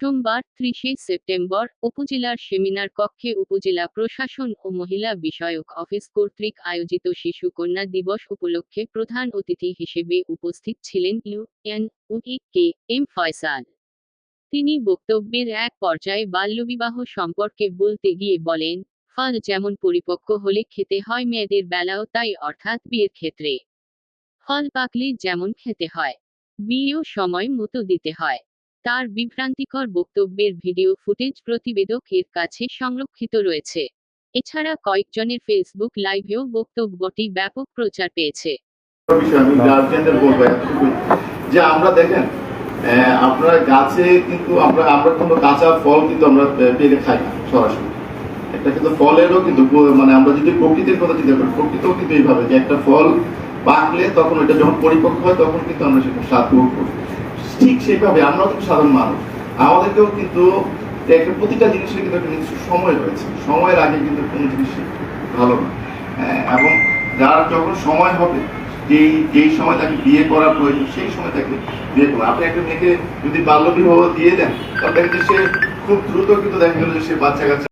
সোমবার, ত্রিশে সেপ্টেম্বর, উপজেলার সেমিনার কক্ষে উপজেলা প্রশাসন ও মহিলা বিষয়ক অফিস কর্তৃক আয়োজিত শিশু কন্যা দিবস উপলক্ষে প্রধান অতিথি হিসেবে উপস্থিত ছিলেন ইউএন উই কে এম ফয়সাল। তিনি বক্তব্যের এক পর্যায়ে বাল্যবিবাহ সম্পর্কে বলতে গিয়ে বলেন, ফল যেমন পরিপক্ক হলে খেতে হয় মেয়েদের বেলাও তাই অর্থাৎ বিয়ের ক্ষেত্রে। ফল পাকলে যেমন খেতে হয়। বিয়েও সময় মতো দিতে হয়। তার বিভ্রান্তিকর বক্তব্যের ভিডিও ফুটেজ প্রতিবেদক এর কাছে সংরক্ষিত রয়েছে। এছাড়া কয়েকজনের ফেসবুক লাইভেও বক্তব্যটি ব্যাপক প্রচার পেয়েছে। যে আমরা দেখেন আপনারা গাছে কিন্তু আমরা আমরা কোনো কাঁচা ফল কিন্তু আমরা পেরে খাই না সরাসরি। একটা কিন্তু ফলেরও কিন্তু মানে আমরা যদি প্রকৃতির কথা চিন্তা করি, প্রকৃতিও কিন্তু এইভাবে যে একটা ফল পাকলে তখন ওইটা যখন পরিপক্ক হয়, তখন কিন্তু আমরা সেটা স্বাদ ভোগ করি। সেইভাবে আমরাও কিন্তু সাধারণ মানুষ। আমাদেরকেও কিন্তু একটা প্রতিটা জিনিসের কিন্তু একটা নির্দিষ্ট সময় রয়েছে। সময়ের আগে কিন্তু কোনো জিনিসই ভালো না। হ্যাঁ, এবং যার যখন সময় হবে যেই যেই সময় তাকে বিয়ে করার প্রয়োজন সেই সময় তাকে বিয়ে করবে আপনি একটা মেয়েকে যদি বাল্য বিবাহ দিয়ে দেন তাহলে সে খুব দ্রুত কিন্তু দেখা গেল যে সে বাচ্চা কাচ্চা